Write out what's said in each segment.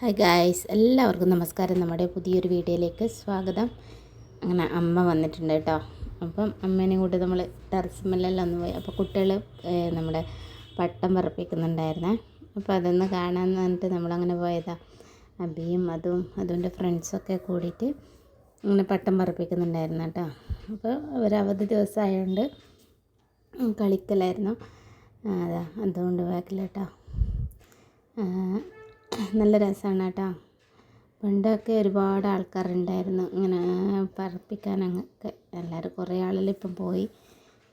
Hi guys എല്ലാവർക്കും നമസ്കാരം. നമ്മുടെ പുതിയൊരു വീഡിയോയിലേക്ക് സ്വാഗതം. അങ്ങനെ അമ്മ വന്നിട്ടുണ്ട് കേട്ടോ. അപ്പം അമ്മേനെയും കൂടെ നമ്മൾ ടെറസ്മെല്ലാം ഒന്ന് പോയി. അപ്പോൾ കുട്ടികൾ നമ്മുടെ പട്ടം പറപ്പിക്കുന്നുണ്ടായിരുന്നേ. അപ്പോൾ അതൊന്ന് കാണാൻ പറഞ്ഞിട്ട് നമ്മളങ്ങനെ പോയതാ. അബിയും അതും അതുകൊണ്ട് ഫ്രണ്ട്സൊക്കെ കൂടിയിട്ട് അങ്ങനെ പട്ടം പറപ്പിക്കുന്നുണ്ടായിരുന്നു കേട്ടോ. അപ്പോൾ ഒരു അവധി ദിവസമായതുകൊണ്ട് കളിക്കലായിരുന്നു. അതാ അതുകൊണ്ട് വേക്കില്ല കേട്ടോ. നല്ല രസമാണ് കേട്ടോ പണ്ടൊക്കെ ഒരുപാട് ആൾക്കാരുണ്ടായിരുന്നു. ഇങ്ങനെ പറപ്പിക്കാനൊക്കെ എല്ലാവരും കുറേ ആളെല്ലാം ഇപ്പം പോയി.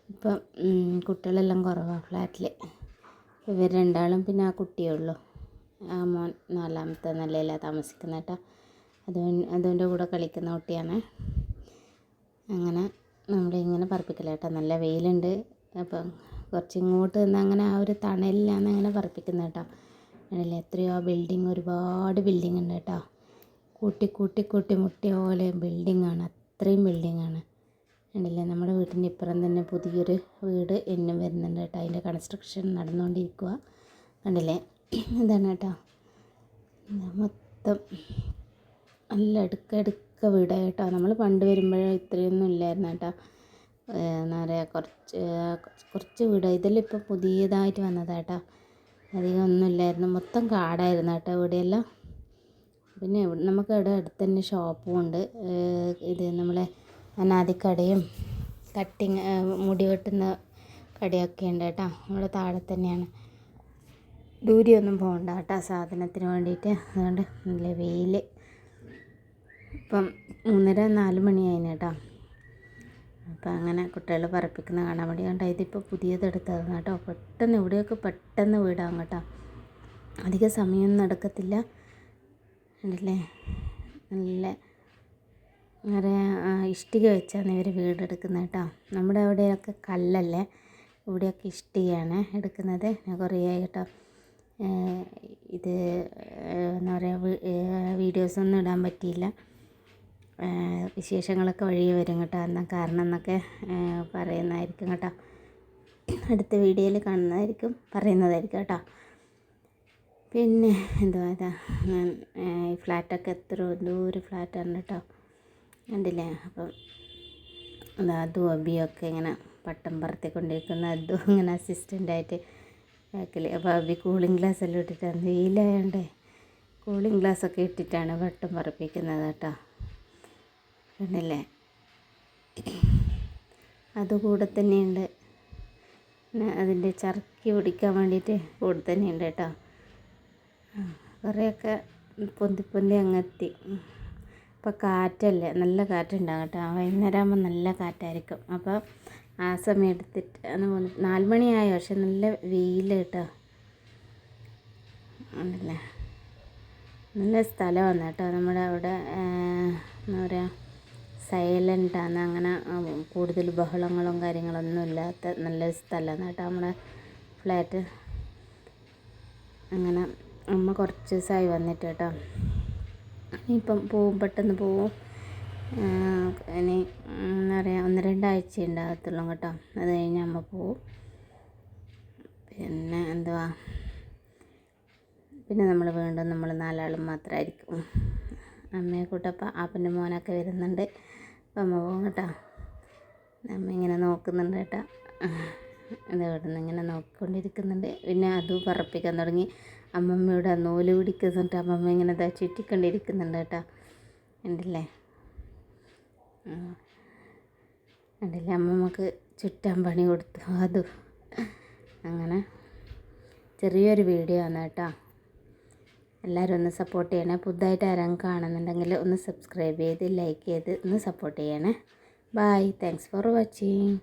ഇപ്പം കുട്ടികളെല്ലാം കുറവാണ് ഫ്ലാറ്റിൽ ഇവർ രണ്ടാളും പിന്നെ ആ കുട്ടിയേ ഉള്ളൂ. ആ മോൻ നാലാമത്തെ നിലയിലാണ് താമസിക്കുന്നത് കേട്ടോ അത് അതിന്റെ കൂടെ കളിക്കുന്ന കുട്ടിയാണ്. അങ്ങനെ നമ്മളിങ്ങനെ പറപ്പിക്കില്ല കേട്ടോ നല്ല വെയിലുണ്ട്. അപ്പം കുറച്ച് ഇങ്ങോട്ട് നിന്ന് അങ്ങനെ ആ ഒരു തണലിലാണ് അങ്ങനെ പറപ്പിക്കുന്നത് കേട്ടോ കണ്ടില്ലേ എത്രയോ ബിൽഡിങ് ഒരുപാട് ബിൽഡിങ് ഉണ്ട് കേട്ടോ. കൂട്ടി കൂട്ടി കൂട്ടി മുട്ടിയ പോലെ ബിൽഡിങ്ങാണ് അത്രയും ആണ്. കണ്ടില്ലേ? നമ്മുടെ വീട്ടിന്റെ ഇപ്പുറം തന്നെ പുതിയൊരു വീട് എന്നും വരുന്നുണ്ട് കേട്ടോ. അതിന്റെ കൺസ്ട്രക്ഷൻ നടന്നുകൊണ്ടിരിക്കുക കണ്ടില്ലേ? ഇതാണ് കേട്ടോ. മൊത്തം നല്ല അടുക്കടുക്ക വീടാണ് കേട്ടോ. നമ്മൾ പണ്ട് വരുമ്പോഴേ ഇത്രയൊന്നും ഇല്ലായിരുന്നു കേട്ടോ. എന്താ പറയുക കുറച്ച് കുറച്ച് വീട്. ഇതെല്ലാം ഇപ്പോൾ പുതിയതായിട്ട് വന്നതാട്ടോ അധികം ഒന്നുമില്ലായിരുന്നു. മൊത്തം കാടായിരുന്നു കേട്ടോ ഇവിടെയെല്ലാം. പിന്നെ നമുക്ക് ഇവിടെ അടുത്ത് തന്നെ ഷോപ്പും ഉണ്ട്. ഇത് നമ്മളെ അനാദിക്കടയും കട്ടിങ് മുടി വെട്ടുന്ന കടയൊക്കെ ഉണ്ട് കേട്ടോ. നമ്മുടെ താഴെ തന്നെയാണ്. ദൂരെയൊന്നും പോകണ്ട കേട്ടോ സാധനത്തിന് വേണ്ടിയിട്ട്. അതുകൊണ്ട് നല്ല വെയിൽ ഇപ്പം മൂന്നര നാല് മണിയായിന് കേട്ടോ. അപ്പം അങ്ങനെ കുട്ടികൾ പറപ്പിക്കുന്ന കാണാൻ വേണ്ടി കണ്ടോ ഇതിപ്പോൾ പുതിയതെടുത്തതാണ് കേട്ടോ. പെട്ടെന്ന് ഇവിടെയൊക്കെ പെട്ടെന്ന് വീടാം കേട്ടോ. അധിക സമയമൊന്നും നടക്കത്തില്ല ഉണ്ടല്ലേ നല്ല പറയാ ഇഷ്ടിക വെച്ചാണ് ഇവർ വീടെടുക്കുന്നത് കേട്ടോ. നമ്മുടെ അവിടെയൊക്കെ കല്ലല്ലേ? ഇവിടെയൊക്കെ ഇഷ്ടികയാണ് എടുക്കുന്നത്. കുറേ കേട്ടോ. ഇത് എന്താ പറയുക വീഡിയോസൊന്നും ഇടാൻ പറ്റിയില്ല. വിശേഷങ്ങളൊക്കെ വഴിയെ വരും കേട്ടോ. എന്നാൽ കാരണം എന്നൊക്കെ പറയുന്നതായിരിക്കും കേട്ടോ. അടുത്ത വീഡിയോയിൽ കാണുന്നതായിരിക്കും പറയുന്നതായിരിക്കും കേട്ടോ. പിന്നെ എന്തുവാ ഇതാ ഈ ഫ്ലാറ്റൊക്കെ എത്ര ദൂരെ ഫ്ലാറ്റാണ് കേട്ടോ. കണ്ടില്ലേ? അപ്പം എന്താ അതും അബിയൊക്കെ ഇങ്ങനെ പട്ടം പറത്തിക്കൊണ്ടിരിക്കുന്ന അതും ഇങ്ങനെ അസിസ്റ്റന്റായിട്ട് ബാക്കിൽ അപ്പോൾ അബി കൂളിംഗ് ഗ്ലാസ് എല്ലാം ഇട്ടിട്ടാണ്. വെയിലായതുകൊണ്ടേ കൂളിംഗ് ഗ്ലാസ്സൊക്കെ ഇട്ടിട്ടാണ് പട്ടം പറപ്പിക്കുന്നത് കേട്ടോ. കണ്ടില്ലേ അതുകൂടെ തന്നെയുണ്ട്. അതിന്റെ ചർക്കി പിടിക്കാൻ വേണ്ടിയിട്ട് കൂടെ തന്നെയുണ്ട് കേട്ടോ. കുറേയൊക്കെ പൊന്തി പൊന്തി അങ്ങെത്തി. ഇപ്പോൾ കാറ്റല്ലേ? നല്ല കാറ്റുണ്ടാകും കേട്ടോ. വൈകുന്നേരം ആകുമ്പോൾ നല്ല കാറ്റായിരിക്കും. അപ്പോൾ ആ സമയം എടുത്തിട്ട് അന്ന് നാല് മണിയായോ? പക്ഷെ നല്ല വെയിൽ കേട്ടോ. ഉണ്ടല്ലേ നല്ല സ്ഥലമാണ് കേട്ടോ. നമ്മുടെ അവിടെ എന്താ പറയുക സൈലന്റാണ് അങ്ങനെ കൂടുതൽ ബഹളങ്ങളും കാര്യങ്ങളൊന്നും ഇല്ലാത്ത നല്ലൊരു സ്ഥലമാണ് കേട്ടോ നമ്മുടെ ഫ്ലാറ്റ്. അങ്ങനെ അമ്മ കുറച്ച് ദിവസമായി വന്നിട്ട് കേട്ടോ. ഇപ്പം പോവും പെട്ടെന്ന് പോവും. ഇനി എന്താ പറയുക ഒന്ന് രണ്ടാഴ്ച ഉണ്ടാകത്തുള്ളൂ കേട്ടോ. അത് കഴിഞ്ഞ് അമ്മ പോവും. പിന്നെ എന്തുവാ? പിന്നെ നമ്മൾ വീണ്ടും നമ്മൾ നാലാളും മാത്രമായിരിക്കും. അമ്മയെ കൂട്ടപ്പം ആപ്പന്റെ മോനൊക്കെ വരുന്നുണ്ട്. അമ്മ പോകും കേട്ടോ. അമ്മ ഇങ്ങനെ നോക്കുന്നുണ്ട് കേട്ടോ. ഇത് നിന്ന് ഇങ്ങനെ നോക്കിക്കൊണ്ടിരിക്കുന്നുണ്ട്. പിന്നെ അത് പറപ്പിക്കാൻ തുടങ്ങി. അമ്മമ്മയുടെ നൂൽ പിടിക്കുന്നുണ്ട്. അമ്മമ്മ ഇങ്ങനെ ഇതാ ചുറ്റിക്കൊണ്ടിരിക്കുന്നുണ്ട് കേട്ടോ. ഉണ്ടല്ലേ ഉണ്ടല്ലേ അമ്മമ്മക്ക് ചുറ്റാൻ പണി കൊടുത്തു. അതും. അങ്ങനെ ചെറിയൊരു വീഡിയോ ആണ് കേട്ടോ. എല്ലാവരും ഒന്ന് സപ്പോർട്ട് ചെയ്യണേ. പുതുതായിട്ട് ആരെങ്കിലും കാണുന്നുണ്ടെങ്കിൽ ഒന്ന് സബ്സ്ക്രൈബ് ചെയ്ത് ലൈക്ക് ചെയ്ത് ഒന്ന് സപ്പോർട്ട് ചെയ്യണേ. Bye thanks for watching